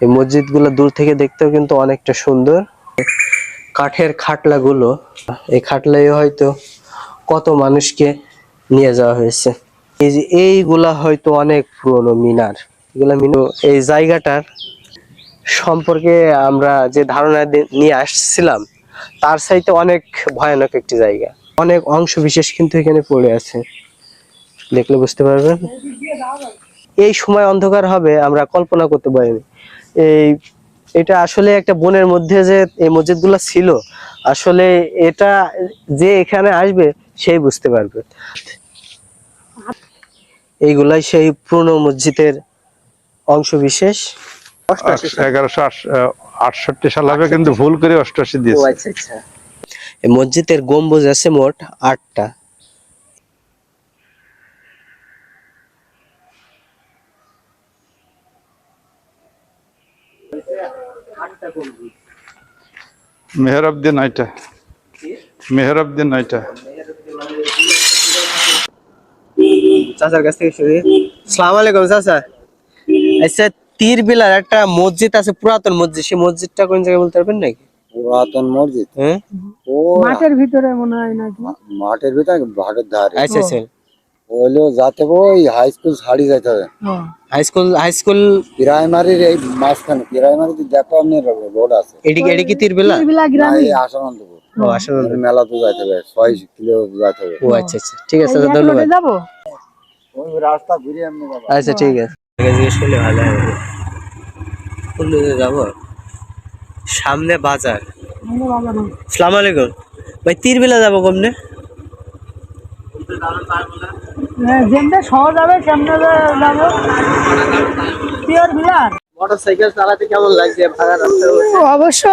এই মসজিদগুলো দূর থেকে দেখতেও কিন্তু অনেকটা সুন্দর। কাঠের খাটলাগুলো, এই খাটলাই হয়তো কত মানুষকে নিয়ে যাওয়া হয়েছে। এই যে এইগুলা হয়তো অনেক পুরনো মিনার। এগুলা মিনার এই জায়গাটার সম্পর্কে আমরা যে ধারণা নিয়ে আসছিলাম, তার চাইতে অনেক ভয়ানক একটি জায়গা। অনেক অংশ বিশেষ কিন্তু এখানে পড়ে আছে। দেখলে বুঝতে পারবেন। এই সময় অন্ধকার হবে, আমরা কল্পনা করতে পারিনি। এই এটা আসলে একটা বনের মধ্যে যে এই মসজিদগুলো ছিল আসলে এটা যে এখানে আসবে সেই বুঝতে পারবে। এইগুলাই সেই পুরনো মসজিদের অংশ বিশেষ এগারোশো আটষট্টি সাল হবে কিন্তু ভুল করে অষ্টআশি দিয়েছে। আচ্ছা আচ্ছা। এই মসজিদের গম্বুজ আছে মোট আটটা। মেহরবদ্দিন নয়টা। মেহরবদ্দিন নয়টা। চাচার কাছ থেকে শুনি। সালাম আলাইকুম চাচা। আচ্ছা তীর বিলার একটা মসজিদ আছে পুরাতন মসজিদ। সেই মসজিদটা কোন জায়গায় বলতে পারবেন নাকি? পুরাতন মসজিদ? হ্যাঁ? ও মাঠের ভিতরে মনে হয় নাকি? মাঠের ভিতরে ঘাটের ধারে। আচ্ছা আচ্ছা। হইল যাতে ওই হাই স্কুল ছাড়ি যেতে হবে। হাই স্কুল হাই স্কুল প্রাইমারির এই মাঝখানে প্রাইমারিতে দেখো আপনি রোড আছে। এদিকে এদিকে তীর বেলা বিলা গ্রামে। আসানন্দপুর ও আসলে মেলা তো যাইতে হবে ছয় কিলো যাইতে হবে। ও আচ্ছা আচ্ছা। ঠিক আছে ধন্যবাদ। যাব? ওই রাস্তা ঘুরে এমনি যাব আচ্ছা ঠিক আছে। জিজ্ঞেস করলে ভালো হবে। যাব? সামনে বাজার। সালাম আলাইকুম ভাই তীর বেলা যাব কমনে? যেমনি সহজ যাবে সেমনে যাব। পিওর বিলার মোটরসাইকেল চালাতে কেমন লাগছে? ভাড়া অবশ্য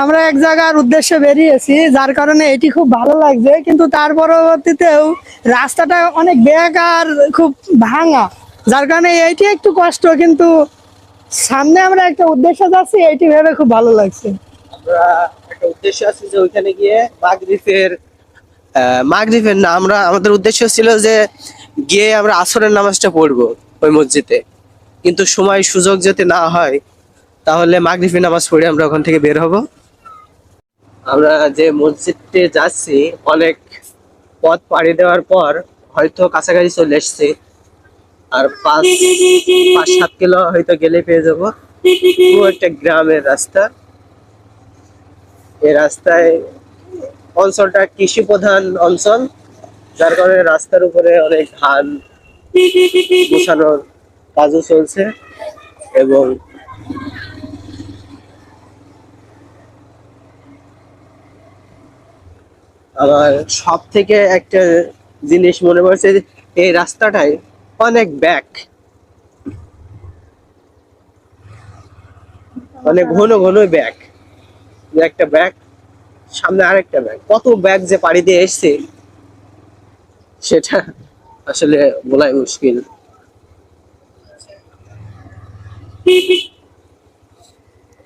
আমরা এক জায়গার উদ্দেশ্যে বেরিয়েছি যার কারণে এটি খুব ভালো লাগছে কিন্তু তার পরবর্তীতেও রাস্তাটা অনেক বেগ আর খুব ভাঙা যার কারণে এইটি একটু কষ্ট কিন্তু সামনে আমরা একটা উদ্দেশ্য যাচ্ছি এইটি ভেবে খুব ভালো লাগছে। আমরা একটা উদ্দেশ্য আছে যে ওইখানে গিয়ে আহ, মাগরিফের না, আমরা, আমাদের উদ্দেশ্য ছিল যে গিয়ে আমরা আসরের নামাজটা পড়ব ওই মসজিদে। কিন্তু সময়, সুযোগ যাতে না হয়, তাহলে মাগরিফের নামাজ পড়ে আমরা ওখান থেকে বের হব। আমরা যে মসজিদে যাচ্ছি, অনেক পথ পাড়ি দেওয়ার পর হয়তো কাছাকাছি চলে এসছি। আর পাঁচ পাঁচ, সাত কিলো হয়তো গেলে পেয়ে যাব। একটা গ্রামের রাস্তা। এই রাস্তায় অঞ্চলটা কৃষি প্রধান অঞ্চল, যার কারণে রাস্তার উপরে অনেক ধান বসানোর কাজও চলছে এবং আমার সব থেকে একটা জিনিস মনে পড়ছে এই রাস্তাটায় অনেক ব্যাক অনেক ঘন ঘন ব্যাগ একটা ব্যাগ সামনে আরেকটা ব্যাগ কত ব্যাগ যে পাড়ি দিয়ে এসছে, সেটা আসলে বলাই মুশকিল।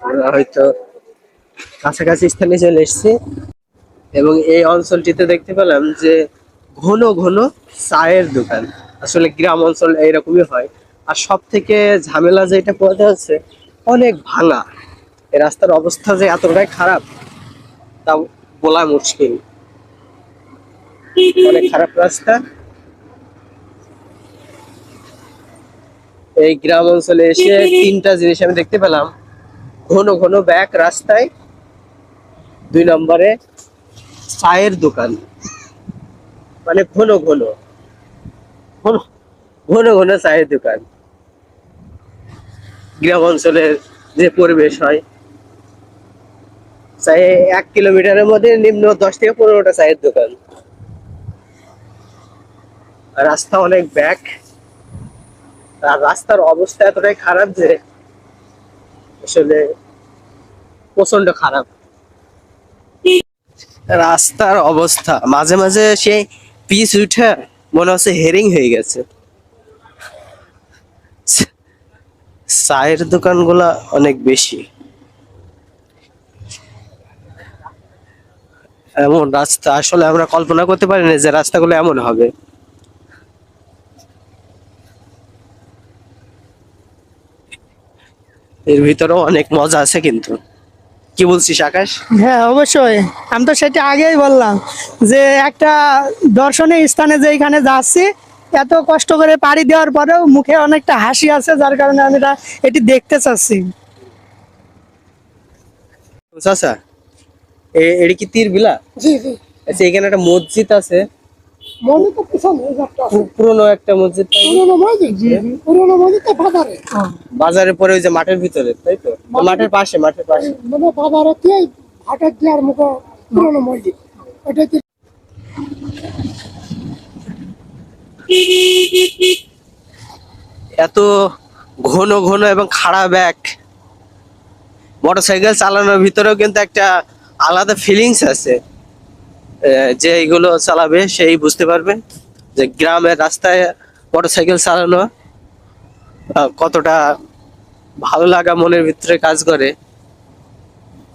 আমরা হয়তো কাছাকাছি স্থানে চলে এসেছি এবং এই অঞ্চলটিতে দেখতে পেলাম যে ঘন ঘন চায়ের দোকান। আসলে গ্রাম অঞ্চল এইরকমই হয়। আর সব থেকে ঝামেলা যেটা পাওয়া যাচ্ছে অনেক ভাঙা। এই রাস্তার অবস্থা যে এতটাই খারাপ তা বলা মুশকিল। অনেক খারাপ রাস্তা। এই গ্রাম অঞ্চলে এসে তিনটা জিনিস আমি দেখতে পেলাম। ঘন ঘন ব্যাক রাস্তায়। দুই নম্বরে চায়ের দোকান। মানে ঘন ঘন। ঘন ঘন ঘন চায়ের দোকান। গ্রাম অঞ্চলের যে পরিবেশ হয়। চাই এক কিলোমিটারের মধ্যে নিম্ন দশ থেকে পনেরোটা চায়ের দোকান। রাস্তা অনেক ব্যাক। আর রাস্তার অবস্থা এতটাই খারাপ যে আসলে প্রচণ্ড খারাপ। রাস্তার অবস্থা, মাঝে মাঝে সেই পিচ উঠে মনে হচ্ছে হেরিং হয়ে গেছে। চায়ের দোকানগুলা অনেক বেশি। এমন রাস্তা আসলে আমরা কল্পনা করতে পারি না যে রাস্তাগুলো এমন হবে। এর ভিতরেও অনেক মজা আছে কিন্তু। কি বলছিস আকাশ? হ্যাঁ অবশ্যই। আমি তো সেটা আগেই বললাম যে একটা দর্শনীয় স্থানে যে এখানে যাচ্ছি এত কষ্ট করে পাড়ি দেওয়ার পরেও মুখে অনেকটা হাসি আছে যার কারণে আমি এটা এটি দেখতে চাচ্ছি। চাচা এটি কি তীর বিলা? আচ্ছা এখানে একটা মসজিদ আছে। পু- পুরনো একটা মসজিদ তাই না? বাজারের পরে ওই যে মাঠের ভিতরে তাই তো? মাঠের পাশে মাঠের পাশে। মানে বাজারেতে হাটের দেওয়ার মুখো পুরনো মসজিদ? ওটাতে এত ঘন ঘন এবং খাড়া ব্যাগ। মোটরসাইকেল চালানোর ভিতরেও কিন্তু একটা আলাদা ফিলিংস আছে। যে এইগুলো চালাবে, সেই বুঝতে পারবে যে গ্রামের রাস্তায় মোটরসাইকেল চালানো কতটা ভালো লাগা মনের ভিতরে কাজ করে।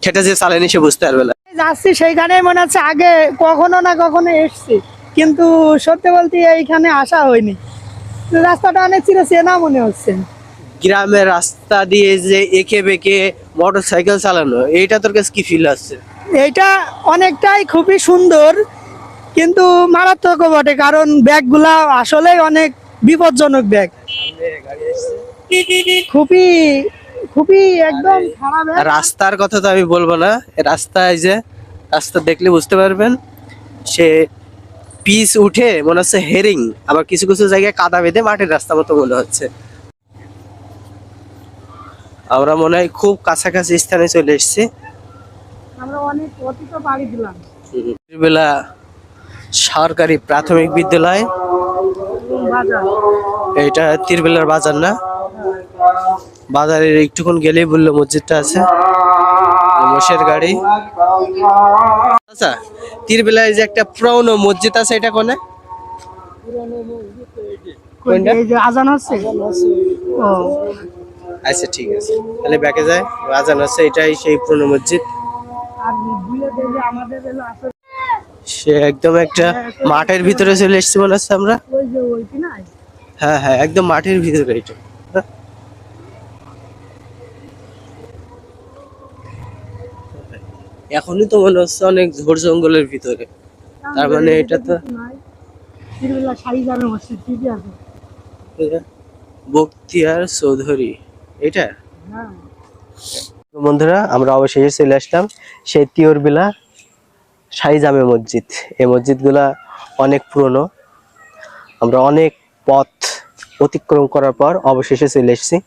সেটা যে চালানি, সে বুঝতে পারবে না। যাচ্ছি সেইখানে মনে হচ্ছে আগে কখনো না কখনো এসছি। কিন্তু সত্যি বলতে এইখানে আসা হয়নি। রাস্তাটা অনেক চির চেনা মনে হচ্ছে। গ্রামের রাস্তা দিয়ে যে এঁকে বেঁকে মোটর সাইকেল চালানো এইটা তোর কাছে কি ফিল আসছে? এইটা অনেকটাই খুবই সুন্দর কিন্তু মারাত্মক বটে কারণ ব্যাগগুলা আসলেই অনেক বিপজ্জনক ব্যাগ। খুবই খুবই একদম খারাপ রাস্তার কথা তো আমি বলব না রাস্তায় যে রাস্তা দেখলে বুঝতে পারবেন সে পিচ উঠে মনে হচ্ছে হেরিং আবার কিছু কিছু জায়গায় কাদা বেঁধে মাটির রাস্তা মতো মনে হচ্ছে। আমরা মনে হয় খুব কাছাকাছি স্থানে চলে এসেছি। বেলা সরকারি প্রাথমিক বিদ্যালয়। এটা তিরবেলার বাজার না? বাজারের একটুক্ষণ গেলেই বলল মসজিদটা আছে। মোষের গাড়ি। আচ্ছা তিরবেলায় যে একটা পুরনো মসজিদ আছে এটা কোনে? আজান হচ্ছে? আচ্ছা ঠিক আছে। তাহলে ব্যাকে যায়। আজান আছে এটাই সেই পুরনো মসজিদ। সে একদম একটা মাঠের ভিতরে চলে এসেছি মনে হচ্ছে আমরা। হ্যাঁ হ্যাঁ একদম মাঠের ভিতরে এটা। এখনই তো মনে হচ্ছে অনেক ঝোড় জঙ্গলের ভিতরে। তার মানে এটা তো হচ্ছে বক্তিয়ার চৌধুরী। এটা? হ্যাঁ। বন্ধুরা আমরা অবশেষে চলে আসলাম সেই তিওরবিলা জামে মসজিদ। এই মসজিদগুলা অনেক পুরনো। আমরা অনেক পথ অতিক্রম করার পর অবশেষে চলে এসেছি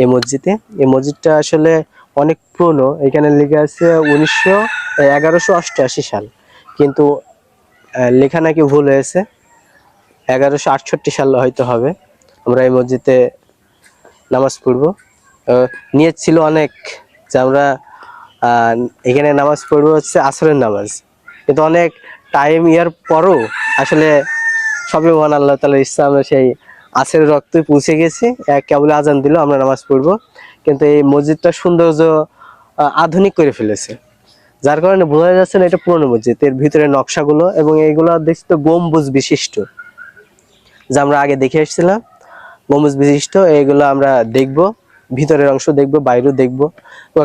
এই মসজিদে। এই মসজিদটা আসলে অনেক পুরনো। এখানে লেখা আছে উনিশশো এগারোশো অষ্টআশি সাল। কিন্তু লেখা নাকি ভুল হয়েছে। এগারোশো আটষট্টি সাল হয়তো হবে। আমরা এই মসজিদে নামাজ পড়ব। নিয়ত ছিল অনেক যে আমরা এখানে নামাজ পড়ব হচ্ছে আসরের নামাজ। কিন্তু অনেক টাইম ইয়ার পরও আসলে সবই মহান আল্লাহ ইচ্ছা আমরা সেই আসের রক্তই পৌঁছে গেছি। কেবল আজান দিল, আমরা নামাজ পড়ব। কিন্তু এই মসজিদটা সৌন্দর্য আধুনিক করে ফেলেছে। যার কারণে বোঝা যাচ্ছে না এটা পুরনো মসজিদ, এর ভিতরে নকশাগুলো এবং এইগুলো দেখছি তো গম্বুজ বিশিষ্ট। যা আমরা আগে দেখে এসেছিলাম, গম্বুজ বিশিষ্ট এইগুলো আমরা দেখব। ভিতরের অংশ দেখব, বাইরেও দেখব।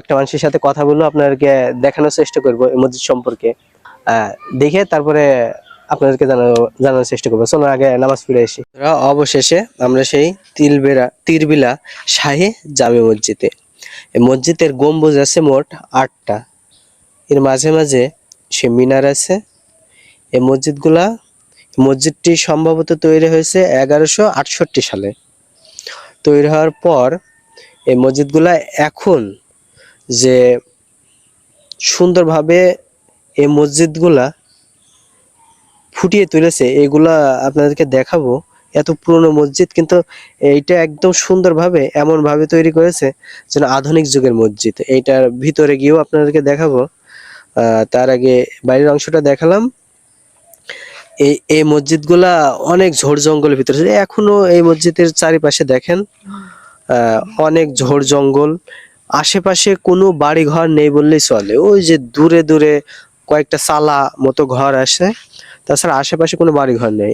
একটা মানুষের সাথে কথা বলব, আপনাদেরকে দেখানোর চেষ্টা করব এই মসজিদ সম্পর্কে। দেখে তারপরে আপনাদেরকে জানানো, জানানোর চেষ্টা করব। চলো আগে নামাজ পড়ে এসি অবশেষে আমরা সেই তিলবেরা তিরবিলা শাহী জামে মসজিদে। মসজিদের গম্বুজ আছে মোট আটটা। এর মাঝে মাঝে সে মিনার আছে। এই মসজিদগুলা মসজিদটি সম্ভবত তৈরি হয়েছে এগারোশো আটষট্টি সালে। তৈরি হওয়ার পর এই মসজিদগুলা এখন যে সুন্দরভাবে এই মসজিদগুলা ফুটিয়ে তুলেছে, এগুলা আপনাদেরকে দেখাবো। এত পুরনো মসজিদ কিন্তু এইটা একদম সুন্দরভাবে এমনভাবে তৈরি করেছে যেন আধুনিক যুগের মসজিদ। এইটার ভিতরে গিয়েও আপনাদেরকে দেখাবো। তার আগে বাইরের অংশটা দেখালাম। এই এই মসজিদগুলা অনেক ঝোড় জঙ্গলের ভিতরে। এখনও এই মসজিদের চারিপাশে দেখেন। অনেক ঝোড় জঙ্গল। আশেপাশে কোনো বাড়ি ঘর নেই বললেই চলে। ওই যে দূরে দূরে কয়েকটা চালা মতো ঘর আছে। তাছাড়া আশেপাশে কোনো বাড়ি ঘর নেই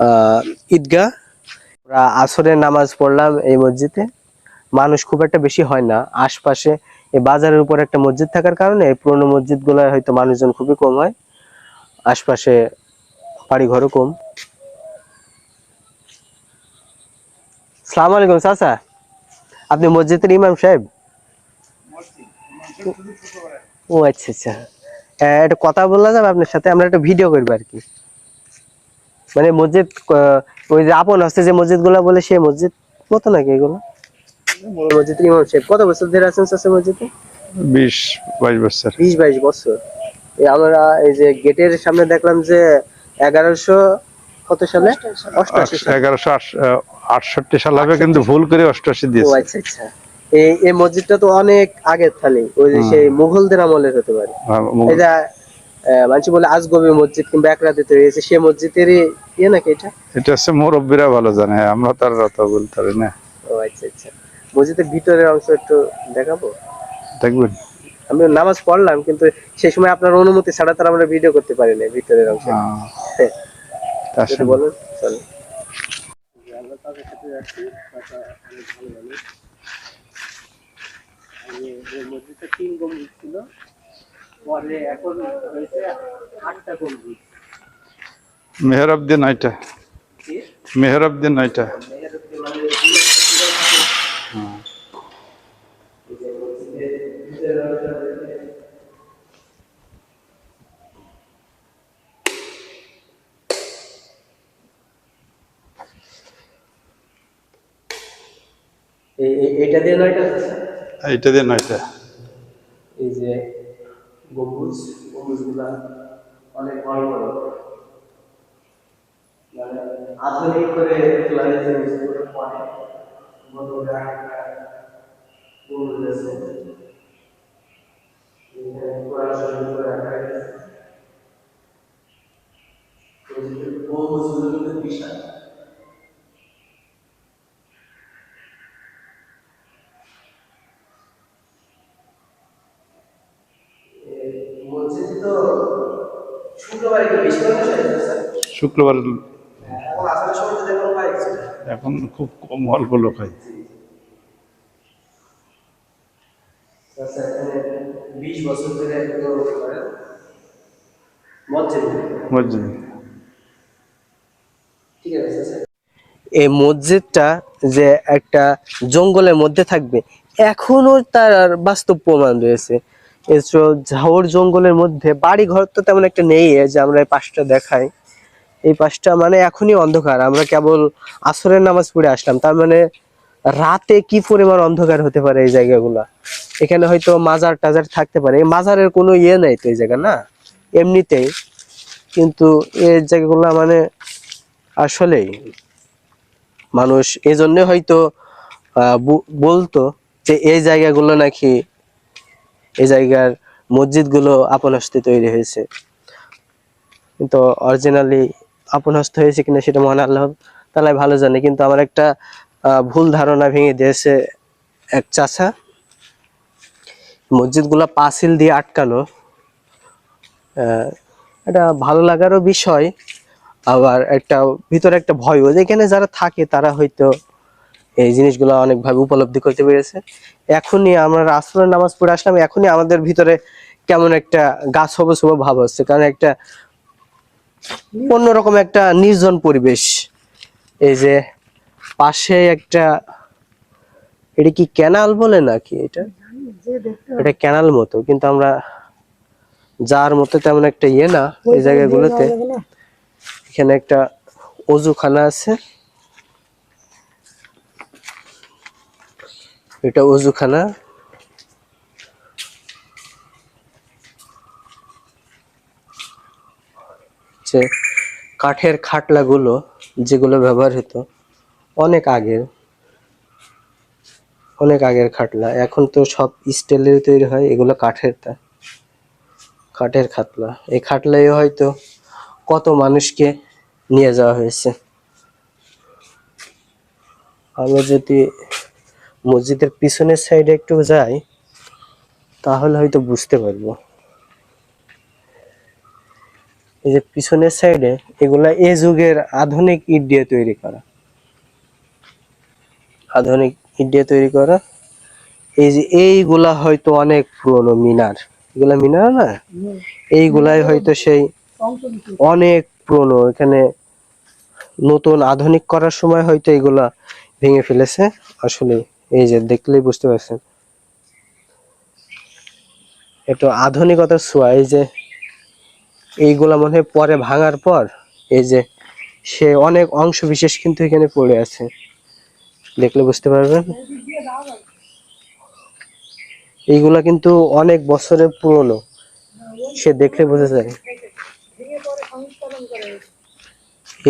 আহ, ঈদগাহ। আমরা আসরের নামাজ পড়লাম এই মসজিদে। মানুষ খুব একটা বেশি হয় না। আশপাশে এই বাজারের উপর একটা মসজিদ থাকার কারণে এই পুরোনো মসজিদ হয়তো মানুষজন খুবই কম হয়। আশপাশে বাড়ি ঘরও কম। সালাম আলাইকুম চাচা। আপনি মসজিদের ইমাম সাহেব? ও আচ্ছা আচ্ছা। হ্যাঁ, একটা কথা বলা যাবে আপনার সাথে? আমরা একটা ভিডিও করব আর কি। মানে মসজিদ ওই যে আপন হচ্ছে যে মসজিদগুলা বলে সে মসজিদ মতো নাকি এগুলো? মসজিদ ইমাম সাহেব। কত বছর ধরে আছেন চাচা মসজিদে? বিশ বাইশ বছর। বিশ বাইশ বছর। এই আমরা এই যে গেটের সামনে দেখলাম যে এগারোশো কত সালে? অষ্টআশি এগারোশো আটষট্টি সাল হবে কিন্তু ভুল করে অষ্টআশি দিয়েছে। আচ্ছা আচ্ছা। এই এই মসজিদটা তো অনেক আগের থালি। ওই যে সেই মুঘলদের আমলের হতে পারে। হ্যাঁ, এটা মানুষ বলে আজগবি মসজিদ কিংবা এক রাতে তৈরি হয়েছে। সে মসজিদেরই ইয়ে নাকি এটা? এটা হচ্ছে মুরব্বীরা ভালো জানে। আমরা তার অত বলতে পারি না। ও আচ্ছা আচ্ছা। মসজিদের ভিতরের অংশ একটু দেখাবো? দেখবেন। আমি নামাজ পড়লাম কিন্তু সেই সময় আপনার অনুমতি ছাড়া তার আমরা ভিডিও করতে পারি না ভিতরের অংশ। মেহরাবদিন চলো মসজিদটা তিন গম্বুজ ছিল পরে এখন হয়েছে আটটা গম্বুজ মেহরাবদ্দিন ওইটা মেহরাবদ্দিন ওইটা এইটা দিয়ে নয়টা এইটা দিয়ে নয়টা। এই যে গম্বুজ গম্বুজগুলা অনেক বড় বড়। মানে আধুনিক করে তোলা হয়েছে গম্বুজগুলো পরে গম্বুজ আছে। গম্বুজগুলো কিন্তু বিশাল মসজিদ তো শুক্রবারে কি বেশি মানুষ হয় স্যার শুক্রবার এখন খুব কম অল্প লোক হয়। আচ্ছা আছে স্যার এই মসজিদটা যে একটা জঙ্গলের মধ্যে থাকবে এখনও তার বাস্তব প্রমাণ রয়েছে। ঝাউর জঙ্গলের মধ্যে বাড়ি ঘর তো তেমন একটা নেই যে আমরা এই পাশটা দেখাই। এই পাশটা মানে এখনই অন্ধকার। আমরা কেবল আসরের নামাজ পড়ে আসলাম। তার মানে রাতে কি পরিমাণ অন্ধকার হতে পারে এই জায়গাগুলা? এখানে হয়তো মাজার টাজার থাকতে পারে। মাজারের কোনো ইয়ে নাই তো এই জায়গা, না? এমনিতেই। কিন্তু এই জায়গাগুলা মানে আসলেই মানুষ এই জন্য হয়তো বলতো যে এই জায়গাগুলো নাকি এই জায়গার মসজিদগুলো আপন হস্তে তৈরি হয়েছে। কিন্তু অরিজিনালি আপন হস্তে হয়েছে কিনা সেটা মহান আল্লাহ তালাই ভালো জানে, কিন্তু আমার একটা ভুল ধারণা ভেঙে দিয়েছে এক চাচা। মসজিদগুলা পাঁচিল দিয়ে আটকানো। এটা ভালো লাগারও বিষয়, আবার একটা, ভিতরে একটা ভয়ও যেখানে যারা থাকে তারা হয়তো এই জিনিসগুলো অনেকভাবে উপলব্ধি করতে পেরেছে। এখনই আমরা আসরের নামাজ পড়ে আসলাম, এখনই আমাদের ভিতরে কেমন একটা গাছ হব শুভ ভাব হচ্ছে কারণ একটা অন্যরকম একটা নির্জন পরিবেশ। এই যে পাশে একটা, এটা কি ক্যানাল বলে নাকি এটা? এটা ক্যানাল মতো, কিন্তু আমরা যার মতো তেমন একটা ইয়ে না এই জায়গাগুলোতে। এখানে একটা অজুখানা আছে। এটা অজুখানা। যে কাঠের খাটলাগুলো যেগুলো ব্যবহার হতো অনেক আগের অনেক আগের খাটলা। এখন তো সব স্টিলের তৈরি হয়, এগুলো কাঠের তা, কাঠের খাটলা। এই খাটলাই হয়তো কত মানুষকে নিয়ে যাওয়া হয়েছে। আমরা যদি মসজিদের পিছনের সাইডে একটু যাই, তাহলে হয়তো বুঝতে পারব। এই যে পিছনের সাইডে এগুলা এ যুগের আধুনিক ইট দিয়ে তৈরি করা। আধুনিক ইট দিয়ে তৈরি করা। এই যে এইগুলা হয়তো অনেক পুরনো মিনার। এগুলা মিনার না? এইগুলাই হয়তো সেই অনেক পুরনো। এখানে নতুন আধুনিক করার সময় হয়তো এগুলা ভেঙে ফেলেছে। আসলে এই যে দেখলেই বুঝতে পারছেন। একটু আধুনিকতার ছোঁয়া, এই যে এইগুলা মনে হয় পরে ভাঙার পর এই যে সে অনেক অংশ বিশেষ কিন্তু এখানে পড়ে আছে। দেখলে বুঝতে পারবেন? এইগুলা কিন্তু অনেক বছরের পুরনো। সে দেখলে বোঝা যায়।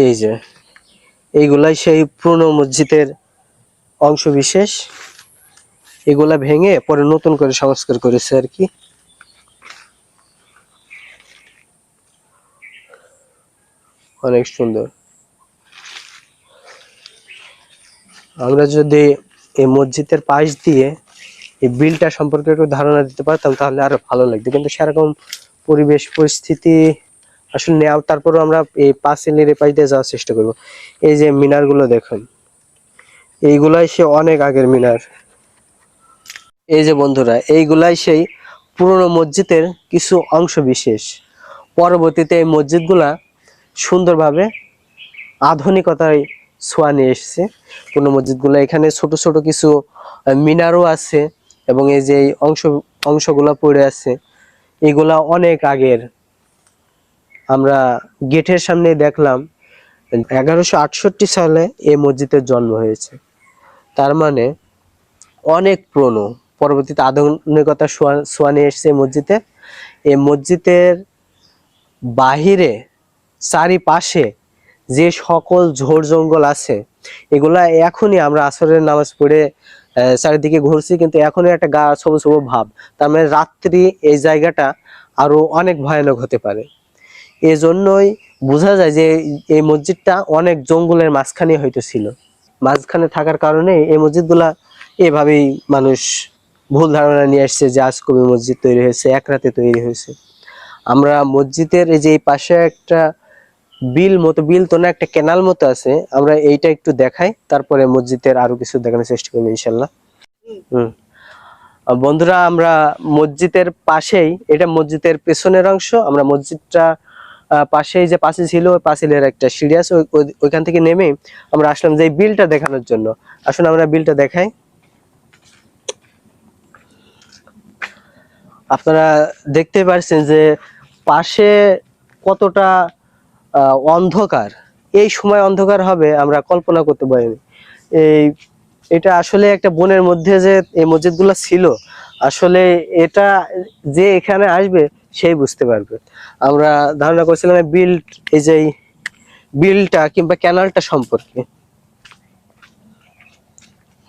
এই যে, এইগুলাই সেই পুরনো মসজিদের অংশ বিশেষ। এগুলা ভেঙে পরে নতুন করে সংস্কার করেছে আর কি। অনেক সুন্দর। আমরা যদি এই মসজিদের পাশ দিয়ে এই বিলটা সম্পর্কে একটু ধারণা দিতে পারতাম, তাহলে আরও ভালো লাগতো। কিন্তু সেরকম পরিবেশ, পরিস্থিতি আসলে নেওয়া তারপরও আমরা এই পাঁচিলের এ পাশ দিয়ে যাওয়ার চেষ্টা করব। এই যে মিনারগুলো দেখুন, এইগুলাই সে অনেক আগের মিনার। এই যে বন্ধুরা, এইগুলাই সেই পুরনো মসজিদের কিছু অংশ বিশেষ। পরবর্তীতে এই মসজিদগুলা সুন্দরভাবে আধুনিকতায় ছোঁয়া নিয়ে এসেছে পুরনো মসজিদগুলো। এখানে ছোট ছোট কিছু মিনারও আছে এবং এই যে অংশ, অংশগুলো পড়ে আছে, এগুলা অনেক আগের। আমরা গেটের সামনে দেখলাম, এগারোশো আটষট্টি সালে এই মসজিদের জন্ম হয়েছে। তার মানে অনেক পুরনো, পরবর্তীতে আধুনিকতা ছোঁয়া ছোঁয়া নিয়ে এসছে মসজিদে। এই মসজিদের বাহিরে চারিপাশে যে সকল ঝোড় জঙ্গল আছে, এগুলা এখনই আমরা আসরের নামাজ পড়ে চারিদিকে ঘুরছি, কিন্তু এখনই একটা গা সবুজ সবুজ ভাব। তার মানে রাত্রি এই জায়গাটা আরও অনেক ভয়ানক হতে পারে। এজন্যই বোঝা যায় যে এই মসজিদটা অনেক জঙ্গলের মাঝখানে হয়তো ছিল। মাঝখানে থাকার কারণে এই মসজিদগুলা এভাবেই মানুষ ভুল ধারণা নিয়ে আসছে যে আজ কবি মসজিদ তৈরি হয়েছে, এক রাতে তৈরি হয়েছে। আমরা মসজিদের এই যে এই পাশে একটা বিল মতো, বিল তো না, একটা কেনাল মতো আছে। আমরা এইটা একটু দেখাই, তারপরে মসজিদের আরও কিছু দেখানোর চেষ্টা করব, ইনশাল্লাহ। হুম। বন্ধুরা, আমরা মসজিদের পাশেই, এটা মসজিদের পেছনের অংশ, আমরা মসজিদটা পাশেই যে পাশে ছিল, ওই পাঁচিলের একটা সিঁড়ি আছে, ওই- ওই- ওইখান থেকে নেমে আমরা আসলাম যে বিলটা দেখানোর জন্য। আসুন আমরা বিলটা দেখাই। আপনারা দেখতে পারছেন যে পাশে কতটা অন্ধকার। এই সময় অন্ধকার হবে, আমরা কল্পনা করতে পারিনি। এই, এটা আসলে একটা বনের মধ্যে যে এই মসজিদগুলো ছিল, আসলে এটা যে এখানে আসবে, সেই বুঝতে পারবে। আমরা ধারণা করছিলাম বিল এই যে বিলটা কিংবা ক্যানালটা সম্পর্কে।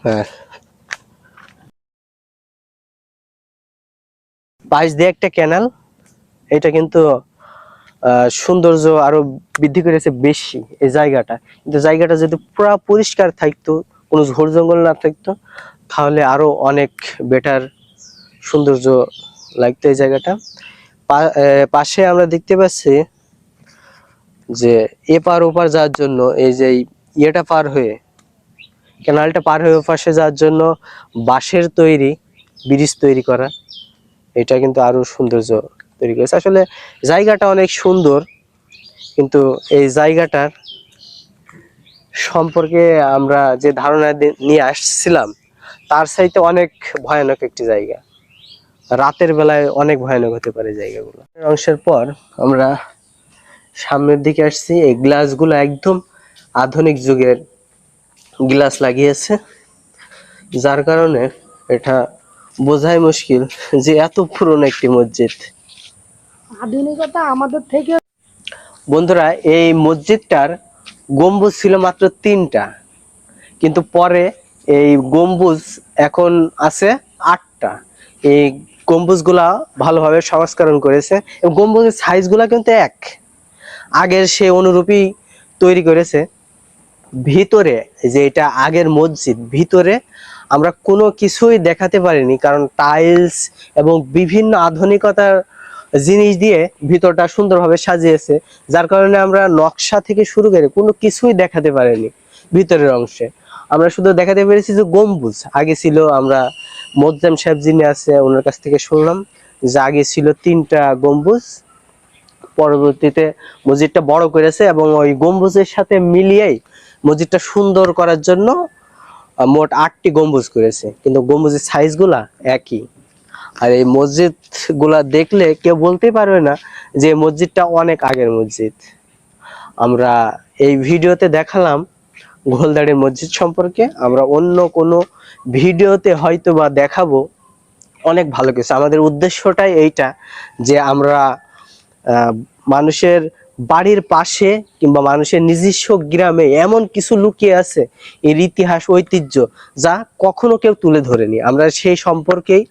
হ্যাঁ। পাশ দিয়ে একটা ক্যানাল এটা কিন্তু সৌন্দর্য আরও বৃদ্ধি করেছে বেশি এই জায়গাটা। কিন্তু জায়গাটা যদি পুরো পরিষ্কার থাকতো, কোনো ঝোড় জঙ্গল না থাকতো, তাহলে আরও অনেক বেটার সৌন্দর্য লাগতো এই জায়গাটা। পাশে আমরা দেখতে পাচ্ছি যে এপার ওপার যাওয়ার জন্য এই যে ইয়েটা পার হয়ে ক্যানালটা পার হয়ে পাশে যাওয়ার জন্য বাঁশের তৈরি, ব্রিজ তৈরি করা, এটা কিন্তু আরও সৌন্দর্য তৈরি করেছে। আসলে জায়গাটা অনেক সুন্দর, কিন্তু এই জায়গাটার সম্পর্কে আমরা যে ধারণা নিয়ে আসছিলাম, তার চাইতে অনেক ভয়ানক একটি জায়গা। রাতের বেলায় অনেক ভয়ানক হতে পারে জায়গাগুলো। অংশের পর আমরা সামনের দিকে আসছি, এই গ্লাসগুলো একদম আধুনিক যুগের গ্লাস লাগিয়েছে। যার কারণে এটা বোঝাই মুশকিল যে এত পুরনো একটি মসজিদ। আধুনিকতা আমাদের থেকে বন্ধুরা, এই মসজিদটার গম্বুজ ছিল মাত্র তিনটা। কিন্তু পরে এই গম্বুজ এখন আছে আটটা। এই গম্বুজগুলা ভালোভাবে সংস্করণ করেছে এবং গম্বুজের সাইজগুলা কিন্তু এক। আগের সে অনুরূপী তৈরি করেছে। ভিতরে, যে এটা আগের মসজিদ, ভিতরে আমরা কোনো কিছুই দেখাতে পারিনি, কারণ টাইলস এবং বিভিন্ন আধুনিকতার জিনিস দিয়ে ভিতরটা সুন্দরভাবে সাজিয়েছে, যার কারণে আমরা নকশা থেকে শুরু করে কোনো কিছুই দেখাতে পারিনি ভিতরের অংশে। আমরা শুধু দেখাতে পেরেছি যে গম্বুজ। আগে ছিল আমরা মোদ্দাম সাহেব যিনি আছে, ওনার কাছ থেকে শুনলাম যে আগে ছিল তিনটা গম্বুজ। পরবর্তীতে মসজিদটা বড় করেছে এবং ওই গম্বুজের সাথে মিলিয়েই মসজিদটা সুন্দর করার জন্য মোট আটটি গম্বুজ করেছে। কিন্তু গম্বুজের সাইজগুলা একই। আর এই মসজিদগুলা দেখলে কেউ বলতে পারবে না যে মসজিদটা অনেক আগের মসজিদ। আমরা এই ভিডিওতে দেখালাম গোলদাড়ি মসজিদ সম্পর্কে, আমরা অন্য কোনো ভিডিওতে হয়তো বা দেখাবো অনেক ভালো কিছু। আমাদের উদ্দেশ্যটাই এইটা যে আমরা মানুষের বাড়ির পাশে কিংবা মানুষের নিজস্ব গ্রামে এমন কিছু লুকিয়ে আছে, এর ইতিহাস, ঐতিহ্য যা কখনো কেউ তুলে ধরেনি। আমরা সেই সম্পর্কেই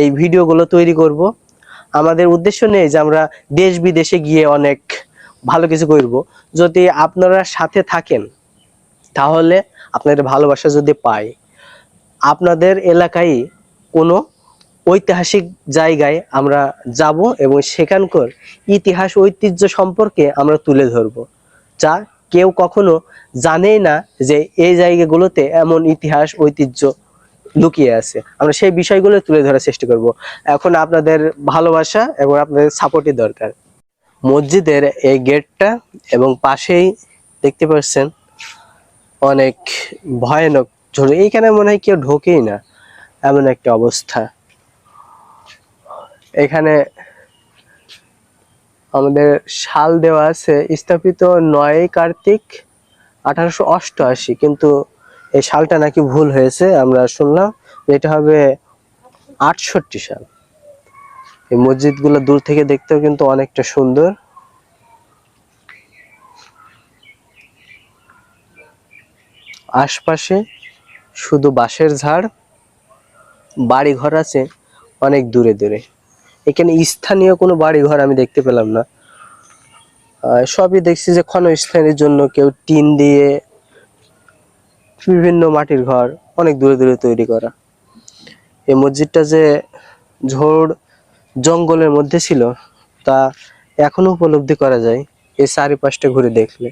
এই ভিডিওগুলো তৈরি করব। আমাদের উদ্দেশ্য নেই যে আমরা দেশ বিদেশে গিয়ে অনেক ভালো কিছু করব। যদি আপনারা সাথে থাকেন, তাহলে আপনাদের ভালোবাসা যদি পাই, আপনাদের এলাকায় কোনো ঐতিহাসিক জায়গায় আমরা যাব এবং সেখানকার ইতিহাস, ঐতিহ্য সম্পর্কে আমরা তুলে ধরব, যা কেউ কখনো জানেই না যে এই জায়গাগুলোতে এমন ইতিহাস, ঐতিহ্য লুকিয়ে আছে। আমরা সেই বিষয়গুলো তুলে ধরার চেষ্টা করব। এখন আপনাদের ভালোবাসা এবং আপনাদের সাপোর্টই দরকার। মসজিদের এই গেটটা এবং পাশেই দেখতে পাচ্ছেন অনেক ভয়ানক ঝড়। এইখানে মনে হয় কেউ ঢোকেই না, এমন একটা অবস্থা। এখানে আমাদের সাল দেওয়া আছে। স্থাপিত নয় কার্তিক আঠারোশো অষ্টআশি, কিন্তু এই সালটা নাকি ভুল হয়েছে, আমরা শুনলাম। এটা হবে আটষট্টি সাল এই মসজিদগুলো দূর থেকে দেখতেও কিন্তু অনেকটা সুন্দর। আশপাশে শুধু বাঁশের ঝাড় বাড়ি ঘর আছে অনেক দূরে দূরে। এখানে স্থানীয় কোনো বাড়ি ঘর আমি দেখতে পেলাম না। সবই দেখছি যে ক্ষণস্থানের জন্য কেউ টিন দিয়ে বিভিন্ন মাটির ঘর অনেক দূরে দূরে তৈরি করা। এই মসজিদটা যে ঝোড় জঙ্গলের মধ্যে ছিল, তা এখনও উপলব্ধি করা যায়। এই চারিপাশটা ঘুরে দেখলে।